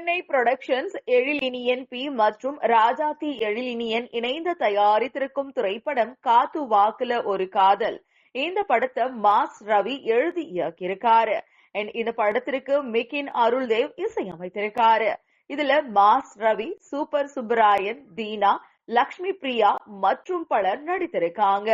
Chennai productions எழிலினியன் B மற்றும் ராஜாத்தி எழிலினியன் இணைந்து தயாரித்திருக்கும் திரைப்படம் காத்து வாக்குல ஒரு காதல். இந்த படத்தை மாஸ் ரவி எழுதி இயக்கியிருக்காரு. இந்த படத்திற்கு மிகின் அருள்தேவ் இசையமைத்திருக்காரு. இதுல மாஸ் ரவி சூப்பர் சுப்பராயன் தீனா லக்ஷ்மி பிரியா மற்றும் பலர் நடித்திருக்காங்க.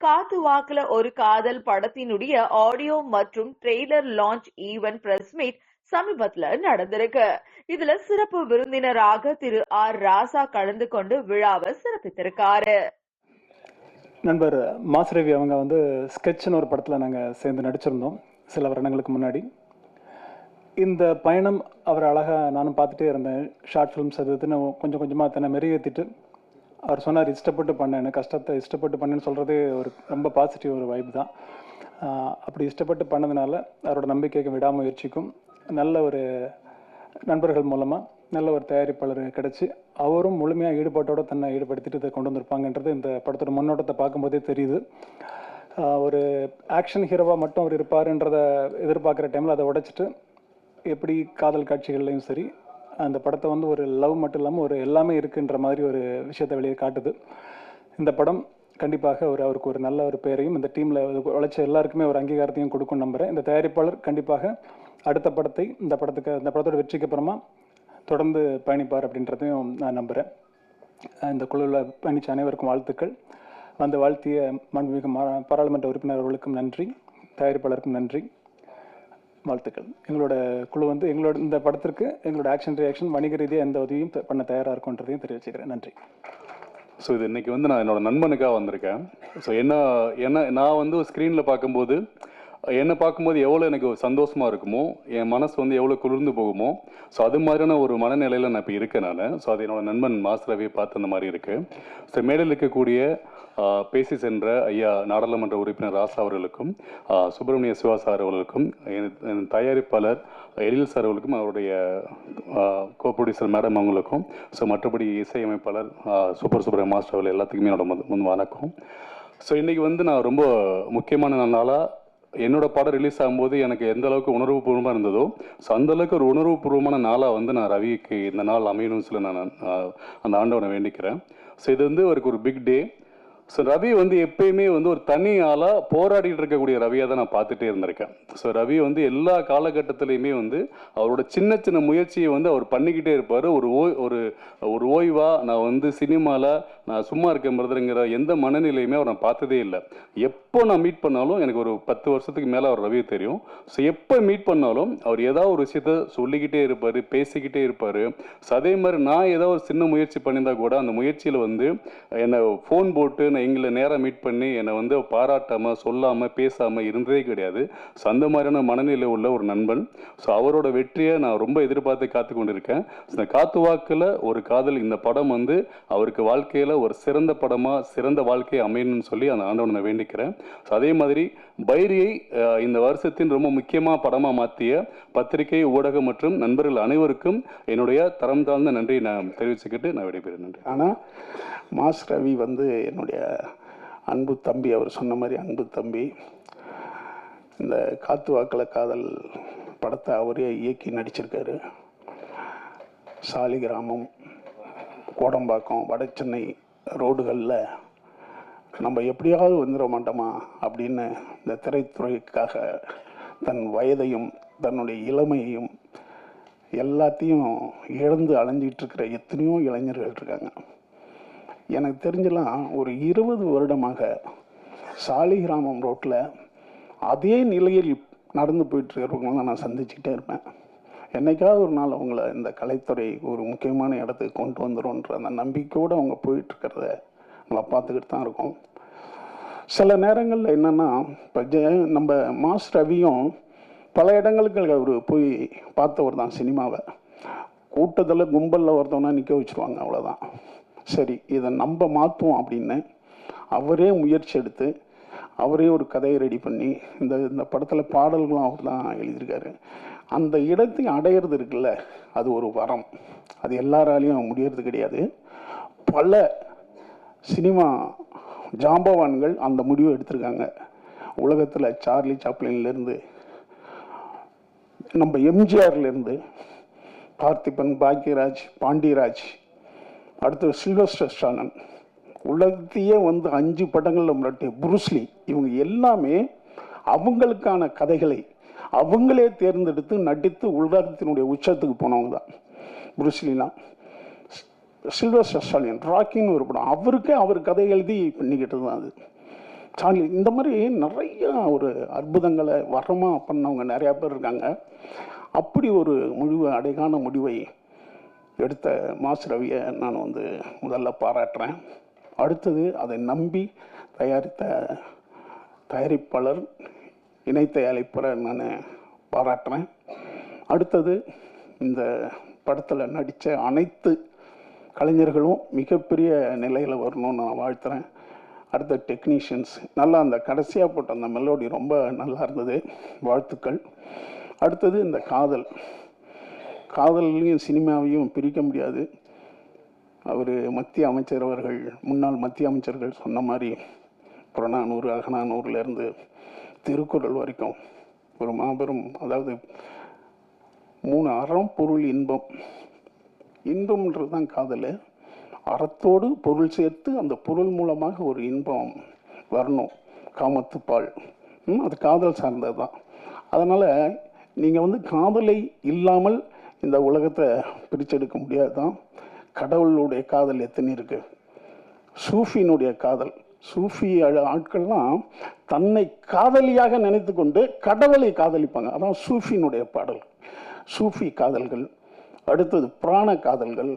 காத்து வாக்குல ஒரு காதல் படத்தினுடைய ஆடியோ மற்றும் trailer launch event press meet சமீபத்துல நடந்திருக்கு. இதுல சிறப்பு விருந்தினராக திரு ஆர் ராசா கலந்து கொண்டு விழாவை சிறப்பித்திருக்காரு. நண்பர் மாஸ்ரவி அவங்க வந்து ஸ்கெட்ச்னு ஒரு படத்தில் நாங்கள் சேர்ந்து நடிச்சிருந்தோம் சில வருடங்களுக்கு முன்னாடி. இந்த பயணம் அவர் அழகாக நானும் பார்த்துட்டே இருந்தேன். ஷார்ட் ஃபிலிம்ஸ் அது இதுன்னு கொஞ்சம் கொஞ்சமாக தன்னை மெருகேற்றிட்டு அவர் சொன்னார் இஷ்டப்பட்டு பண்ணேன் கஷ்டத்தை இஷ்டப்பட்டு பண்ணேன்னு சொல்கிறதே ஒரு ரொம்ப பாசிட்டிவ் ஒரு வைப் தான். அப்படி இஷ்டப்பட்டு பண்ணதுனால அவரோட நம்பிக்கைக்கும் விடாமுயற்சிக்கும் நல்ல ஒரு நண்பர்கள் மூலமாக நல்ல ஒரு தயாரிப்பாளர் கிடச்சி அவரும் முழுமையாக ஈடுபாட்டோடு தன்னை ஈடுபடுத்திட்டு இதை கொண்டு வந்திருப்பாங்கன்றது இந்த படத்தோட முன்னோட்டத்தை பார்க்கும்போதே தெரியுது. ஒரு ஆக்ஷன் ஹீரோவாக மட்டும் அவர் இருப்பாருன்றதை எதிர்பார்க்குற டைமில் அதை உடைச்சிட்டு எப்படி காதல் காட்சிகள்லையும் சரி அந்த படத்தை வந்து ஒரு லவ் மட்டும் இல்லாமல் ஒரு எல்லாமே இருக்குன்ற மாதிரி ஒரு விஷயத்தை வெளியே காட்டுது. இந்த படம் கண்டிப்பாக ஒரு அவருக்கு ஒரு நல்ல ஒரு பெயரையும் இந்த டீமில் உழைச்ச எல்லாருக்குமே ஒரு அங்கீகாரத்தையும் கொடுக்கும் நம்புகிறேன் இந்த தயாரிப்பாளர் கண்டிப்பாக அடுத்த படத்தை இந்த படத்துக்கு இந்த படத்தோட வெற்றிக்கு அப்புறமா தொடர்ந்து பயணிப்பார் அப்படின்றதையும் நான் நம்புகிறேன் இந்த குழுவில் பயணித்த அனைவருக்கும் வாழ்த்துக்கள். வந்து வாழ்த்திய மாண்புமிகு பாராளுமன்ற உறுப்பினர் அவர்களுக்கும் நன்றி. தயாரிப்பாளருக்கும் நன்றி. வாழ்த்துக்கள். எங்களோட குழு வந்து எங்களோட இந்த படத்திற்கு எங்களோட ஆக்ஷன் ரியாக்ஷன் வணிக ரீதியாக எந்த உதவியும் பண்ண தயாராக இருக்குன்றதையும் தெரிவிச்சுக்கிறேன். நன்றி. ஸோ இது இன்றைக்கி வந்து நான் என்னோட நண்பனுக்காக வந்திருக்கேன். ஸோ என்ன என்ன நான் வந்து ஸ்க்ரீனில் பார்க்கும்போது என்னை பார்க்கும்போது எவ்வளோ எனக்கு சந்தோஷமாக இருக்குமோ என் மனசு வந்து எவ்வளோ குளிர்ந்து போகுமோ ஸோ அது மாதிரியான ஒரு மனநிலையில் நான் இப்போ இருக்கேன் நான் ஸோ அது என்னோட நண்பன் மாஸ்டரவே பார்த்து அந்த மாதிரி இருக்குது ஸோ மேடையில் இருக்கக்கூடிய பேசி சென்ற ஐயா நாடாளுமன்ற உறுப்பினர் ராசா அவர்களுக்கும் சுப்பிரமணிய சிவா சார் அவர்களுக்கும் என் என் தயாரிப்பாளர் எழில் சார் அவர்களுக்கும் அவருடைய கோ ப்ரொடியூசர் மேடம் அவங்களுக்கும் ஸோ மற்றபடி இசையமைப்பாளர் சுப்பர் சூப்பர் மாஸ்டர் அவர்கள் எல்லாத்துக்குமே என்னோட முன் வணக்கம். ஸோ இன்றைக்கி வந்து நான் ரொம்ப முக்கியமான நாளாக என்னோட படம் ரிலீஸ் ஆகும்போது எனக்கு எந்த அளவுக்கு உணர்வுபூர்வமாக இருந்ததோ ஸோ அந்த அளவுக்கு ஒரு உணர்வுபூர்வமான நாளாக வந்து நான் ரவிக்கு இந்த நாள் அமையணும்னு சொல்லி நான் அந்த ஆண்டவனை வேண்டிக்கிறேன். ஸோ இது வந்து அவருக்கு ஒரு பிக் டே ஸோ ரவி வந்து எப்பயுமே வந்து ஒரு தனி ஆளாக போராடிட்டு இருக்கக்கூடிய ரவியாக தான் நான் பார்த்துட்டே இருந்திருக்கேன். ஸோ ரவி வந்து எல்லா காலகட்டத்திலையுமே வந்து அவரோட சின்ன சின்ன முயற்சியை வந்து அவர் பண்ணிக்கிட்டே இருப்பார். ஒரு ஓய் ஒரு ஒரு ஓய்வாக நான் வந்து சினிமாவில் நான் சும்மா இருக்கேன் பிரதருங்கிற எந்த மனநிலையுமே அவர் நான் பார்த்ததே இல்லை. எப்போ நான் மீட் பண்ணாலும் எனக்கு ஒரு பத்து வருஷத்துக்கு மேலே அவர் ரவியை தெரியும். ஸோ எப்போ மீட் பண்ணாலும் அவர் ஏதாவது ஒரு விஷயத்த சொல்லிக்கிட்டே இருப்பார் பேசிக்கிட்டே இருப்பார். ஸோ அதே மாதிரி நான் ஏதாவது ஒரு சின்ன முயற்சி பண்ணியிருந்தா கூட அந்த முயற்சியில் வந்து என்னை ஃபோன் போட்டு எங்களை நேராக மீட் பண்ணி என்னை வந்து பாராட்டாமல் சொல்லாமல் பேசாமல் இருந்ததே கிடையாது. ஸோ அந்த மாதிரியான மனநிலை உள்ள ஒரு நண்பன். ஸோ அவரோட வெற்றியை நான் ரொம்ப எதிர்பார்த்து காத்து கொண்டிருக்கேன். ஸோ இந்த காத்து வாக்கில் ஒரு காதல் இந்த படம் வந்து அவருக்கு வாழ்க்கையில் ஒரு சிறந்த படமாக சிறந்த வாழ்க்கையை அமையணும்னு சொல்லி அந்த ஆண்டவனை நான் வேண்டிக்கிறேன். ஸோ அதே மாதிரி பைரியை இந்த வருஷத்தின் ரொம்ப முக்கியமாக படமாக மாற்றிய பத்திரிகை ஊடகம் மற்றும் நண்பர்கள் அனைவருக்கும் என்னுடைய தரம் தாழ்ந்த நன்றியை நான் தெரிவிச்சுக்கிட்டு நான் விடைபெறுகிறேன். நன்றி. ஆனால் மாஸ் ரவி வந்து என்னுடைய அன்பு தம்பி அவர் சொன்ன மாதிரி அன்பு தம்பி இந்த காத்து வாக்கில் காதல் படத்தை அவரே இயக்கி நடிச்சிருக்காரு. சாலிகிராமம் கோடம்பாக்கம் வட சென்னை ரோடுகளில் நம்ம எப்படியாவது வந்துட மாட்டோமா அப்படின்னு இந்த திரைத்துறைக்காக தன் வயதையும் தன்னுடைய இளமையையும் எல்லாத்தையும் இழந்து அலைஞ்சிட்டு இருக்கிற எத்தனையோ இளைஞர்கள் இருக்காங்க. எனக்கு தெரிஞ்செல்லாம் ஒரு இருபது வருடமாக சாலிகிராமம் ரோட்டில் அதே நிலையில் நடந்து போயிட்டுருக்கிறவங்களாம் நான் சந்திச்சுக்கிட்டே இருப்பேன். என்னைக்காவது ஒரு நாள் அவங்கள இந்த கலைத்துறை ஒரு முக்கியமான இடத்துக்கு கொண்டு வந்துடும்ன்ற அந்த நம்பிக்கையோடு அவங்க போயிட்டுருக்கிறத நம்மளை பார்த்துக்கிட்டு தான் இருக்கோம். சில நேரங்களில் என்னென்னா இப்போ ஜெ நம்ம மாஸ் ரவியும் பல இடங்களுக்கு அவர் போய் பார்த்தவர் தான் சினிமாவை. கூட்டத்தில் கும்பலில் ஒருத்தவனா நிற்க வச்சுருவாங்க அவ்வளோதான் சரி இதை நம்ம மாற்றுவோம் அப்படின்னு அவரே முயற்சி எடுத்து அவரே ஒரு கதையை ரெடி பண்ணி இந்த இந்த படத்தில் பாடல்களும் அவர் தான் எழுதியிருக்காரு. அந்த இடத்தை அடையிறது இருக்குல்ல அது ஒரு வரம். அது எல்லாராலையும் முடியறது கிடையாது. பல சினிமா ஜாம்பவான்கள் அந்த முடிவை எடுத்திருக்காங்க. உலகத்தில் சார்லி சாப்ளின்லேருந்து நம்ம எம்ஜிஆர்லேருந்து பார்த்திபன் பாக்யராஜ் பாண்டியராஜ் அடுத்து சில்வஸ்டர் ஸ்டானன் உலகத்தையே வந்து அஞ்சு படங்களில் மிரட்டிய புருஸ்லி இவங்க எல்லாமே அவங்களுக்கான கதைகளை அவங்களே தேர்ந்தெடுத்து நடித்து உலகத்தினுடைய உச்சத்துக்கு போனவங்க தான் புருஸ்லிலாம் சில்வர் ஸ்டாலின் ராக்கின்னு ஒரு படம். அவருக்கே அவர் கதை எழுதி பண்ணிக்கிட்டு தான் அது. சார்லி இந்த மாதிரி நிறைய ஒரு அற்புதங்களை வரமாக பண்ணவங்க நிறையா பேர் இருக்காங்க. அப்படி ஒரு முடிவு அடைகான முடிவை எடுத்த மாஸ் ரவியை நான் வந்து முதல்ல பாராட்டுறேன். அடுத்தது அதை நம்பி தயாரித்த தயாரிப்பாளர் இணை தயாரிப்பரை நான் பாராட்டுறேன். அடுத்தது இந்த படத்தில் நடித்த அனைத்து கலைஞர்களும் மிகப்பெரிய நிலையில் வரணும்னு நான் வாழ்த்துறேன். அடுத்த டெக்னீஷியன்ஸ் நல்லா அந்த கடைசியாக போட்ட அந்த மெலோடி ரொம்ப நல்லா இருந்தது. வாழ்த்துக்கள். அடுத்தது இந்த காதல். காதலையும் சினிமாவையும் பிரிக்க முடியாது. அவர் மத்திய அமைச்சர் அவர்கள் முன்னாள் மத்திய அமைச்சர்கள் சொன்ன மாதிரி புறநானூறு அகநானூறுலேருந்து திருக்குறள் வரைக்கும் ஒரு மாபெரும் அதாவது மூணு அறம் பொருள் இன்பம். இன்பம்ன்றது தான் காதல். அறத்தோடு பொருள் சேர்த்து அந்த பொருள் மூலமாக ஒரு இன்பம் வரணும். காமத்துப்பால் அது காதல் சார்ந்தது தான் அதனால் நீங்கள் வந்து காதலை இல்லாமல் இந்த உலகத்தை பிரிச்செடுக்க முடியாது தான் கடவுளுடைய காதல் எத்தனை இருக்குது சூஃபியினுடைய காதல். சூஃபி ஆட்கள்லாம் தன்னை காதலியாக நினைத்து கொண்டு கடவுளை காதலிப்பாங்க. அதான் சூஃபியினுடைய பாடல். சூஃபி காதல்கள் அடுத்தது புராண காதல்கள்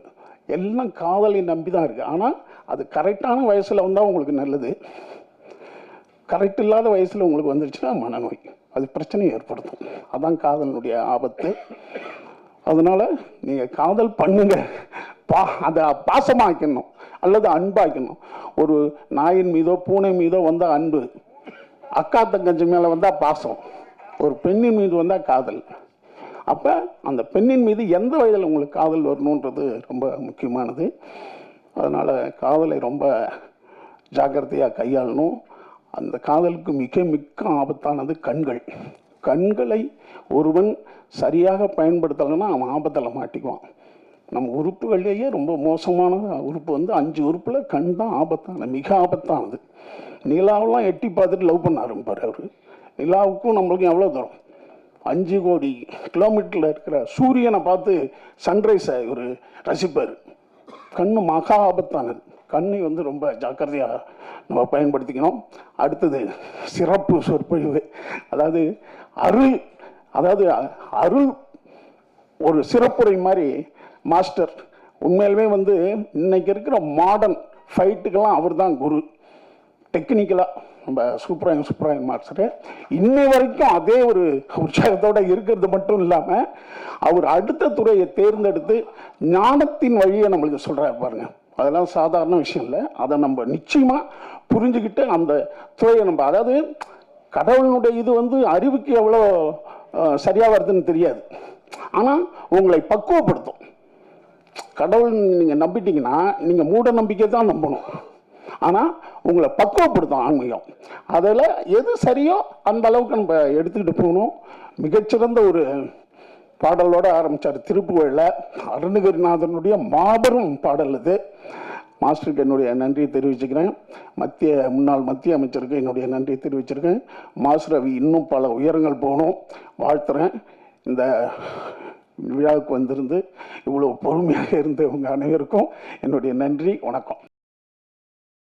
எல்லாம் காதலை நம்பி தான் இருக்குது ஆனால் அது கரெக்டான வயசில் வந்தால் உங்களுக்கு நல்லது. கரெக்ட் இல்லாத வயசில் உங்களுக்கு வந்துருச்சுன்னா மனநோய். அது பிரச்சனையை ஏற்படுத்தும். அதான் காதலினுடைய ஆபத்து. அதனால நீங்கள் காதல் பண்ணுங்க. பா அதை பாசமாக்கணும். அல்லது அன்பாக்கணும். ஒரு நாயின் மீதோ பூனை மீதோ வந்தால் அன்பு. அக்கா தங்கச்சி மேலே வந்தால் பாசம். ஒரு பெண்ணின் மீது வந்தால் காதல். அப்போ அந்த பெண்ணின் மீது எந்த வயதில் உங்களுக்கு காதல் வரணுன்றது ரொம்ப முக்கியமானது. அதனால் காதலை ரொம்ப ஜாக்கிரதையாக கையாளணும். அந்த காதலுக்கு மிக மிக்க ஆபத்தானது கண்கள். கண்களை ஒருவன் சரியாக பயன்படுத்தலைன்னா அவன் ஆபத்தில் மாட்டிக்குவான். நம்ம உறுப்புகள்லேயே ரொம்ப மோசமான உறுப்பு வந்து அஞ்சு உறுப்பில் கண் தான் ஆபத்தான மிக ஆபத்தானது. நிலாவெல்லாம் எட்டி பார்த்துட்டு லவ் பண்ண ஆரம்பிப்பார் அவர். நிலாவுக்கும் நம்மளுக்கும் எவ்வளோ தூரம்? அஞ்சு கோடி கிலோமீட்டரில் இருக்கிற சூரியனை பார்த்து சன்ரைஸை இவர் ரசிப்பார். கண் மகா ஆபத்தானது. கண்ணை வந்து ரொம்ப ஜாக்கிரதையாக நம்ம பயன்படுத்திக்கணும். அடுத்தது சிறப்பு சொற்பொழிவு. அதாவது அருள் அதாவது அ- அருள் ஒரு சிறப்புரை மாதிரி மாஸ்டர் உண்மையிலுமே வந்து இன்னைக்கு இருக்கிற மாடர்ன் ஃபைட்டுக்கெல்லாம் அவர் தான் குரு. டெக்னிக்கலாக நம்ம சூப்பராயன் சூப்பராயன் மாஸ்டர். இன்னை வரைக்கும் அதே ஒரு உற்சாகத்தோடு இருக்கிறது மட்டும் இல்லாமல் அவர் அடுத்த துறையை தேர்ந்தெடுத்து ஞானத்தின் வழியை நம்மளுக்கு சொல்கிறாரு பாருங்க. அதெல்லாம் சாதாரண விஷயம் இல்லை. அதை நம்ம நிச்சயமாக புரிஞ்சுக்கிட்டு அந்த துறையை நம்ம அதாவது கடவுளினுடைய இது வந்து அறிவுக்கு எவ்வளோ சரியாக வருதுன்னு தெரியாது. ஆனால் உங்களை பக்குவப்படுத்தும். கடவுள் நீங்கள் நம்பிட்டீங்கன்னா நீங்கள் மூட நம்பிக்கை தான் நம்பணும். ஆனால் உங்களை பக்குவப்படுத்தும் ஆன்மீகம். அதில் எது சரியோ அந்த அளவுக்கு நம்ம எடுத்துக்கிட்டு போகணும். மிகச்சிறந்த ஒரு பாடலோடு ஆரம்பித்தார் திருப்புகழில் அருணகிரிநாதனுடைய மாபெரும் பாடல் இது மாஸ்டருக்கு என்னுடைய நன்றியை தெரிவிச்சுக்கிறேன். மத்திய முன்னாள் மத்திய அமைச்சருக்கு என்னுடைய நன்றியை தெரிவிச்சிருக்கேன் மாஸ்டர் ரவி இன்னும் பல உயரங்கள் போகணும். வாழ்த்துறேன். இந்த விழாவுக்கு வந்திருந்து இவ்வளோ பொறுமையாக இருந்த உங்கள் அனைவருக்கும் என்னுடைய நன்றி வணக்கம்.